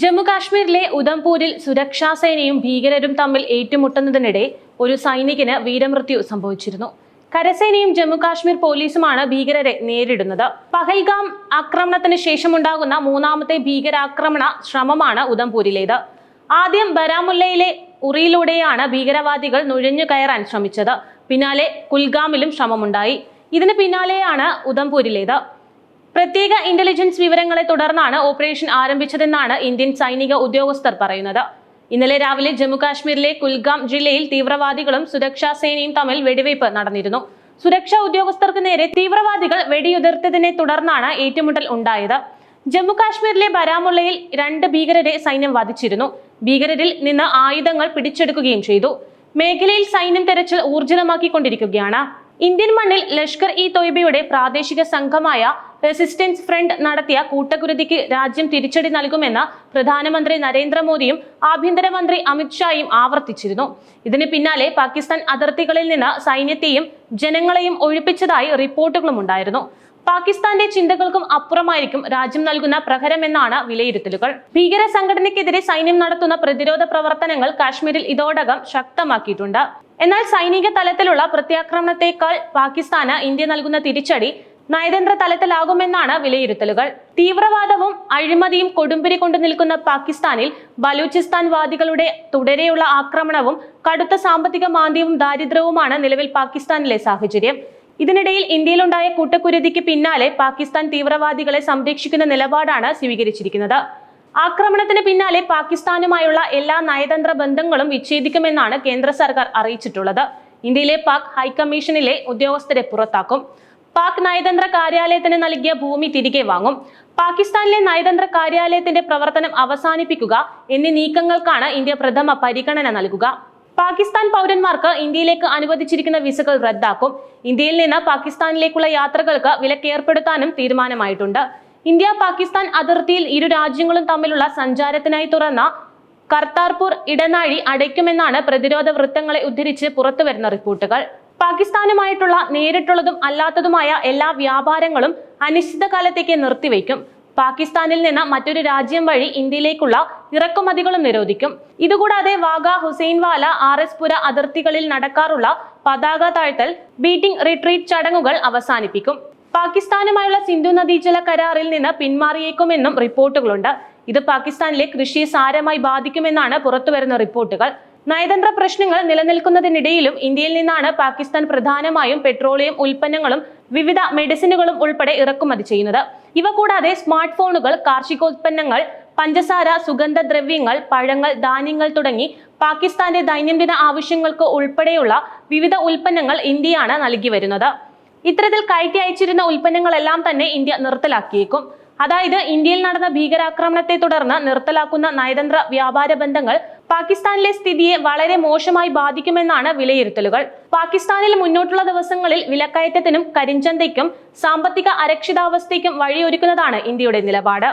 ജമ്മു ഉദംപൂരിൽ ഉധംപൂരിൽ സുരക്ഷാ സേനയും ഭീകരരും തമ്മിൽ ഏറ്റുമുട്ടുന്നതിനിടെ ഒരു സൈനികന് വീരമൃത്യു സംഭവിച്ചിരുന്നു. കരസേനയും ജമ്മുകാശ്മീർ പോലീസുമാണ് ഭീകരരെ നേരിടുന്നത്. പഹൽഗാം ആക്രമണത്തിന് ശേഷമുണ്ടാകുന്ന മൂന്നാമത്തെ ഭീകരാക്രമണ ശ്രമമാണ് ഉധംപൂരിലേത്. ആദ്യം ബരാമുല്ലയിലെ ഉറിയിലൂടെയാണ് ഭീകരവാദികൾ നുഴഞ്ഞു കയറാൻ ശ്രമിച്ചത്. പിന്നാലെ കുൽഗാമിലും ശ്രമമുണ്ടായി. ഇതിന് പിന്നാലെയാണ് ഉധംപൂരിലേത്. പ്രത്യേക ഇന്റലിജൻസ് വിവരങ്ങളെ തുടർന്നാണ് ഓപ്പറേഷൻ ആരംഭിച്ചതെന്നാണ് ഇന്ത്യൻ സൈനിക ഉദ്യോഗസ്ഥർ പറയുന്നത്. ഇന്നലെ രാവിലെ ജമ്മു കാശ്മീരിലെ കുൽഗാം ജില്ലയിൽ തീവ്രവാദികളും സുരക്ഷാ സേനയും തമ്മിൽ വെടിവയ്പ് നടന്നിരുന്നു. സുരക്ഷാ ഉദ്യോഗസ്ഥർക്ക് നേരെ തീവ്രവാദികൾ വെടിയുതിർത്തതിനെ തുടർന്നാണ് ഏറ്റുമുട്ടൽ ഉണ്ടായത്. ജമ്മു കാശ്മീരിലെ ബരാമുള്ളയിൽ രണ്ട് ഭീകരരെ സൈന്യം വധിച്ചിരുന്നു. ഭീകരരിൽ നിന്ന് ആയുധങ്ങൾ പിടിച്ചെടുക്കുകയും ചെയ്തു. മേഖലയിൽ സൈന്യം തെരച്ചിൽ ഊർജിതമാക്കിക്കൊണ്ടിരിക്കുകയാണ് ഇന്ത്യൻ മണ്ണിൽ ലഷ്കർ ഇ തൊയ്ബയുടെ പ്രാദേശിക സംഘമായ റെസിസ്റ്റൻസ് ഫ്രണ്ട് നടത്തിയ കൂട്ടകുരുതിക്ക് രാജ്യം തിരിച്ചടി നൽകുമെന്ന് പ്രധാനമന്ത്രി നരേന്ദ്രമോദിയും ആഭ്യന്തരമന്ത്രി അമിത്ഷായും ആവർത്തിച്ചിരുന്നു. ഇതിന് പിന്നാലെ പാകിസ്ഥാൻ അതിർത്തികളിൽ നിന്ന് സൈന്യത്തെയും ജനങ്ങളെയും ഒഴിപ്പിച്ചതായി റിപ്പോർട്ടുകളും ഉണ്ടായിരുന്നു. പാകിസ്ഥാന്റെ ചിന്തകൾക്കും അപ്പുറമായിരിക്കും രാജ്യം നൽകുന്ന പ്രഹരമെന്നാണ് വിലയിരുത്തലുകൾ. ഭീകര സംഘടനയ്ക്കെതിരെ സൈന്യം നടത്തുന്ന പ്രതിരോധ പ്രവർത്തനങ്ങൾ കാശ്മീരിൽ ഇതോടകം ശക്തമാക്കിയിട്ടുണ്ട്. എന്നാൽ സൈനിക തലത്തിലുള്ള പ്രത്യാക്രമണത്തെക്കാൾ പാകിസ്ഥാന് ഇന്ത്യ നൽകുന്ന തിരിച്ചടി നയതന്ത്ര തലത്തിലാകുമെന്നാണ് വിലയിരുത്തലുകൾ. തീവ്രവാദവും അഴിമതിയും കൊടുമ്പിരി കൊണ്ടു നിൽക്കുന്ന പാകിസ്ഥാനിൽ ബലൂചിസ്ഥാൻ വാദികളുടെ തുടരെയുള്ള ആക്രമണവും കടുത്ത സാമ്പത്തിക മാന്ദ്യവും ദാരിദ്ര്യവുമാണ് നിലവിൽ പാകിസ്ഥാനിലെ സാഹചര്യം. ഇതിനിടയിൽ ഇന്ത്യയിലുണ്ടായ കൂട്ടക്കുരുതിക്ക് പിന്നാലെ പാകിസ്ഥാൻ തീവ്രവാദികളെ സംരക്ഷിക്കുന്ന നിലപാടാണ് സ്വീകരിച്ചിരിക്കുന്നത്. ആക്രമണത്തിന് പിന്നാലെ പാകിസ്ഥാനുമായുള്ള എല്ലാ നയതന്ത്ര ബന്ധങ്ങളും വിച്ഛേദിക്കുമെന്നാണ് കേന്ദ്ര സർക്കാർ അറിയിച്ചിട്ടുള്ളത്. ഇന്ത്യയിലെ പാക് ഹൈക്കമ്മീഷനിലെ ഉദ്യോഗസ്ഥരെ പുറത്താക്കും. പാക് നയതന്ത്ര കാര്യാലയത്തിന് നൽകിയ ഭൂമി തിരികെ വാങ്ങും. പാകിസ്ഥാനിലെ നയതന്ത്ര കാര്യാലയത്തിന്റെ പ്രവർത്തനം അവസാനിപ്പിക്കുക എന്നീ നീക്കങ്ങൾക്കാണ് ഇന്ത്യ പ്രഥമ പരിഗണന നൽകുക. പാകിസ്ഥാൻ പൗരന്മാർക്ക് ഇന്ത്യയിലേക്ക് അനുവദിച്ചിരിക്കുന്ന വിസകൾ റദ്ദാക്കും. ഇന്ത്യയിൽ നിന്ന് പാകിസ്ഥാനിലേക്കുള്ള യാത്രകൾക്ക് വിലക്കേർപ്പെടുത്താനും തീരുമാനമായിട്ടുണ്ട്. ഇന്ത്യ പാകിസ്ഥാൻ അതിർത്തിയിൽ ഇരു രാജ്യങ്ങളും തമ്മിലുള്ള സഞ്ചാരത്തിനായി തുറന്ന കർത്താർപൂർ ഇടനാഴി അടയ്ക്കുമെന്നാണ് പ്രതിരോധ വൃത്തങ്ങളെ ഉദ്ധരിച്ച് പുറത്തുവരുന്ന റിപ്പോർട്ടുകൾ. പാകിസ്ഥാനുമായിട്ടുള്ള നേരിട്ടുള്ളതും അല്ലാത്തതുമായ എല്ലാ വ്യാപാരങ്ങളും അനിശ്ചിതകാലത്തേക്ക് നിർത്തിവെക്കും പാകിസ്ഥാനിൽ നിന്ന് മറ്റൊരു രാജ്യം വഴി ഇന്ത്യയിലേക്കുള്ള ഇറക്കുമതികളും നിരോധിക്കും. ഇതുകൂടാതെ വാഗ ഹുസൈൻവാല ആർ എസ് പുര അതിർത്തികളിൽ നടക്കാറുള്ള പതാക താഴ്ത്തൽ ബീറ്റിംഗ് റിട്രീറ്റ് ചടങ്ങുകൾ അവസാനിപ്പിക്കും. പാകിസ്ഥാനുമായുള്ള സിന്ധു നദീജല കരാറിൽ നിന്ന് പിന്മാറിയേക്കുമെന്നും റിപ്പോർട്ടുകളുണ്ട്. ഇത് പാകിസ്ഥാനിലെ കൃഷിയെ സാരമായി ബാധിക്കുമെന്നാണ് പുറത്തുവരുന്ന റിപ്പോർട്ടുകൾ. നയതന്ത്ര പ്രശ്നങ്ങൾ നിലനിൽക്കുന്നതിനിടയിലും ഇന്ത്യയിൽ നിന്നാണ് പാകിസ്ഥാൻ പ്രധാനമായും പെട്രോളിയം ഉൽപ്പന്നങ്ങളും വിവിധ മെഡിസിനുകളും ഉൾപ്പെടെ ഇറക്കുമതി ചെയ്യുന്നത്. ഇവ കൂടാതെ സ്മാർട്ട് ഫോണുകൾ കാർഷികോൽപ്പന്നങ്ങൾ പഞ്ചസാര സുഗന്ധദ്രവ്യങ്ങൾ പഴങ്ങൾ ധാന്യങ്ങൾ തുടങ്ങി പാകിസ്ഥാന്റെ ദൈനംദിന ആവശ്യങ്ങൾക്ക് ഉൾപ്പെടെയുള്ള വിവിധ ഉൽപ്പന്നങ്ങൾ ഇന്ത്യയാണ് നൽകി വരുന്നത്. ഇത്തരത്തിൽ കയറ്റി അയച്ചിരുന്ന ഉൽപ്പന്നങ്ങളെല്ലാം തന്നെ ഇന്ത്യ നിർത്തലാക്കിയേക്കും. അതായത് ഇന്ത്യയിൽ നടന്ന ഭീകരാക്രമണത്തെ തുടർന്ന് നിർത്തലാക്കുന്ന നയതന്ത്ര വ്യാപാര ബന്ധങ്ങൾ പാകിസ്ഥാനിലെ സ്ഥിതിയെ വളരെ മോശമായി ബാധിക്കുമെന്നാണ് വിലയിരുത്തലുകൾ. പാകിസ്ഥാനിൽ മുന്നോട്ടുള്ള ദിവസങ്ങളിൽ വിലക്കയറ്റത്തിനും കരിഞ്ചന്തയ്ക്കും സാമ്പത്തിക അരക്ഷിതാവസ്ഥയ്ക്കും വഴിയൊരുക്കുന്നതാണ് ഇന്ത്യയുടെ നിലപാട്.